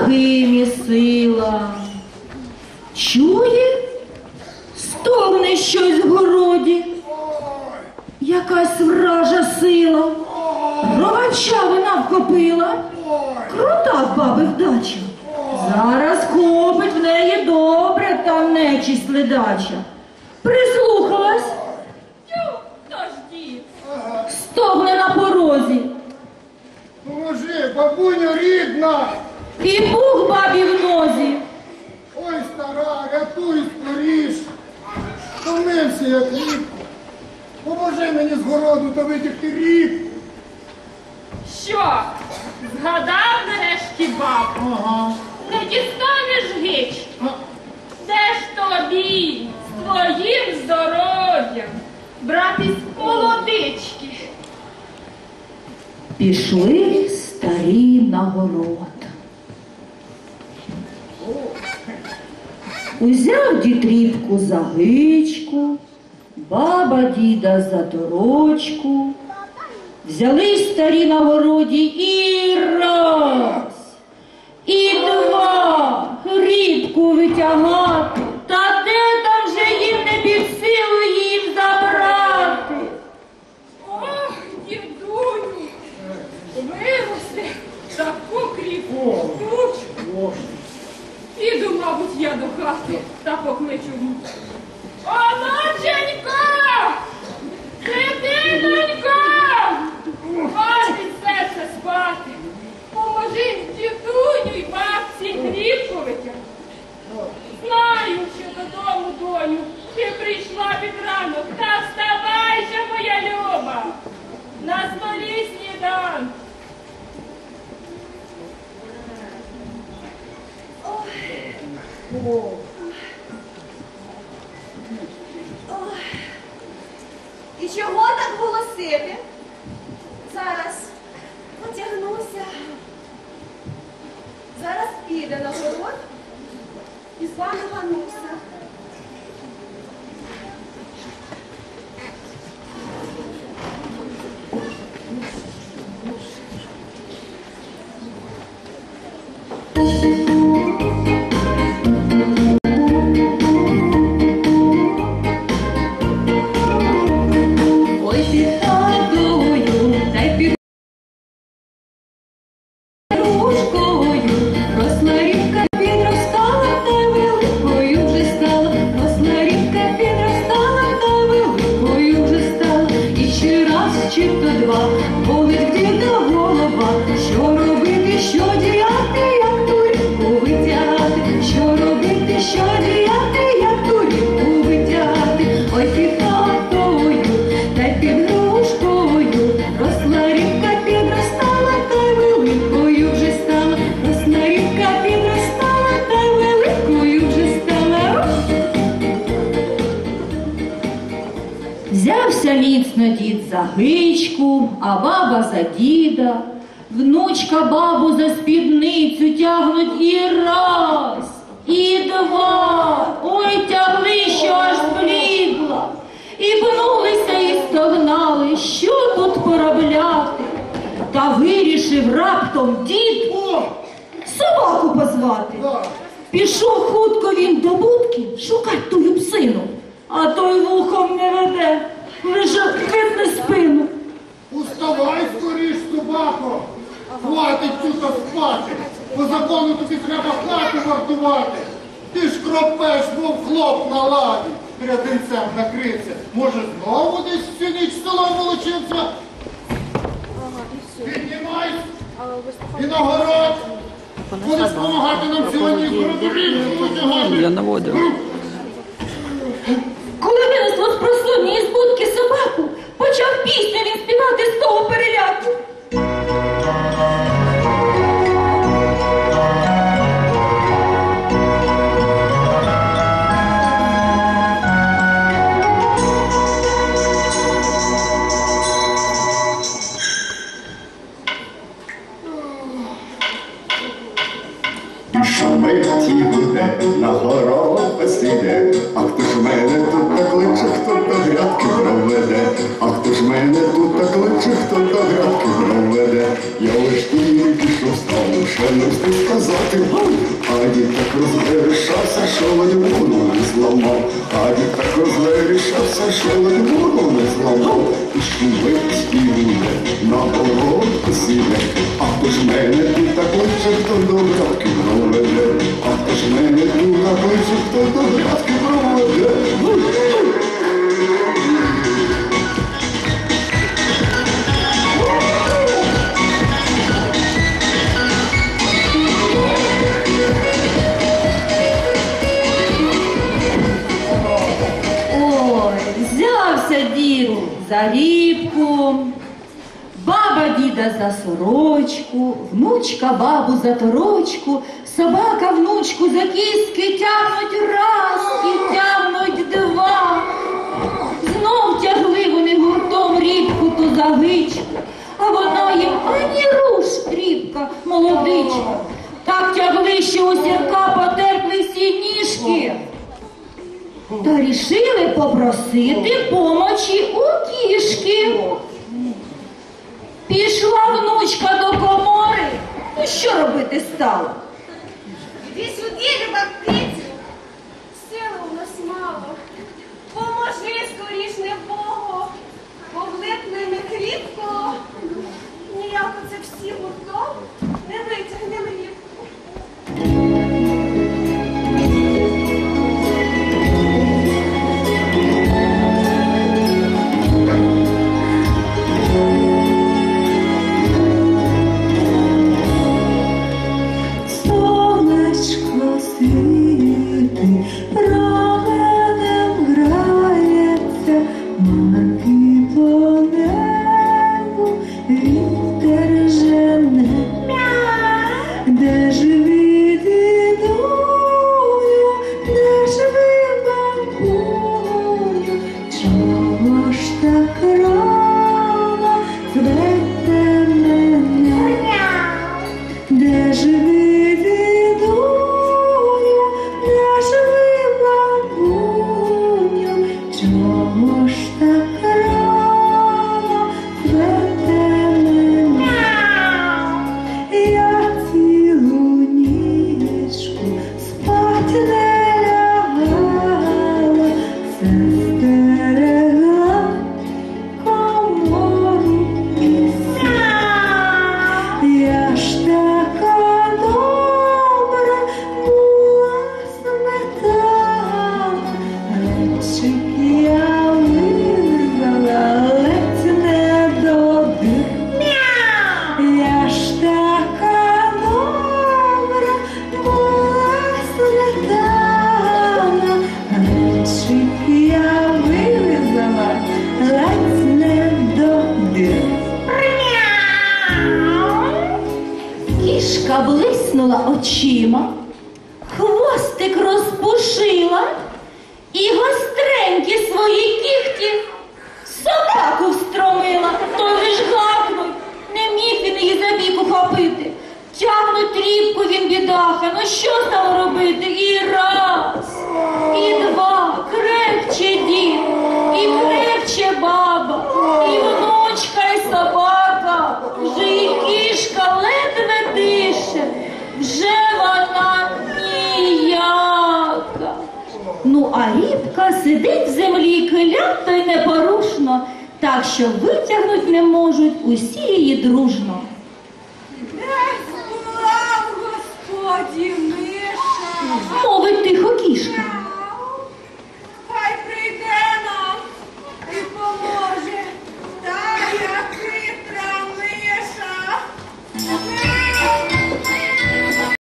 ваги місила. Чує, стогне щось в городі. Якась вража сила. Ровача вона вхопила. Крута в баби вдача. Зараз хопить в неї добре та нечість ледача. Прислухалась, стогне на порозі. Поможи, бабуню рідна! І пух бабі в нозі. Ой, стара, рятуй скоріш! Втомився як рік. Поможи мені з городу та витягти рік. Що? Згадав нарешті бабу? Ага. Не дістанеш гич. А, Де ж тобі з твоїм здоров'ям братись молодички? Пішли старі на город. Узяв дід рібку за гичку, баба діда за торочку. Взялись старі на городі і раз, і два рібку витягати. Та де там вже їм не під силу їм забрати? Ох, дідуню, виросли таку кріпку мабуть, я до хати та покличу. Онученько! І чого так голосити? Зараз потягнуся. Зараз піде на город і з вами гануся. Чи то два, діда а баба за діда. Внучка бабу за спідницю тягнуть і раз, і два. Ой, тягли, що аж зблідла. І пнулися, і стогнали, що тут поробляти. Та вирішив раптом дід о, собаку позвати. Пішов хутко він до будки шукать тую псину, а той вухом не веде, лише видне спину. Уставай скоріш, собако! Хватить тут спати! По закону тобі треба хати вартувати! Ти ж кропеш, мов хлоп на ладі! Рядинцем накрився. Може, знову десь всю ніч селом волочився? Піднімай! І на город! Будеш допомагати нам сьогодні витягати! Я наводив. Коли винесло з просоння із будки собаку, почав пісню він співати з того переляку. Встиг сказати гав, а дід так розвершався, що ледь не зламав, а дід так розвершався, що ледь не зламав, і шумить співує, на город сіде, а хто ж мене тут так кличе, за рібку, баба діда за сорочку, внучка бабу за торочку, собака внучку за кістки тягнуть раз і тягнуть два. Знов тягли вони гуртом рібку ту за гичку, а вона їм ані руш, рібка, молодичка. Так тягли, що у сірка потерпли всі ніжки. Та рішили попросити помочі у кішки. Пішла внучка до комори. Ну що робити стало? Іди сюди, люба Де Блиснула очима, хвостик розпушила і гостренькі свої кіхті собаку встромила, той лиш гакнуть, не міг він її за бік ухопити. Тягнуть рібку він бідаха, ну що стало робити? І раз, і два, крепче дід, і крепче баба, і а сидить в землі клято й непорушно, так що витягнуть не можуть усі її дружно.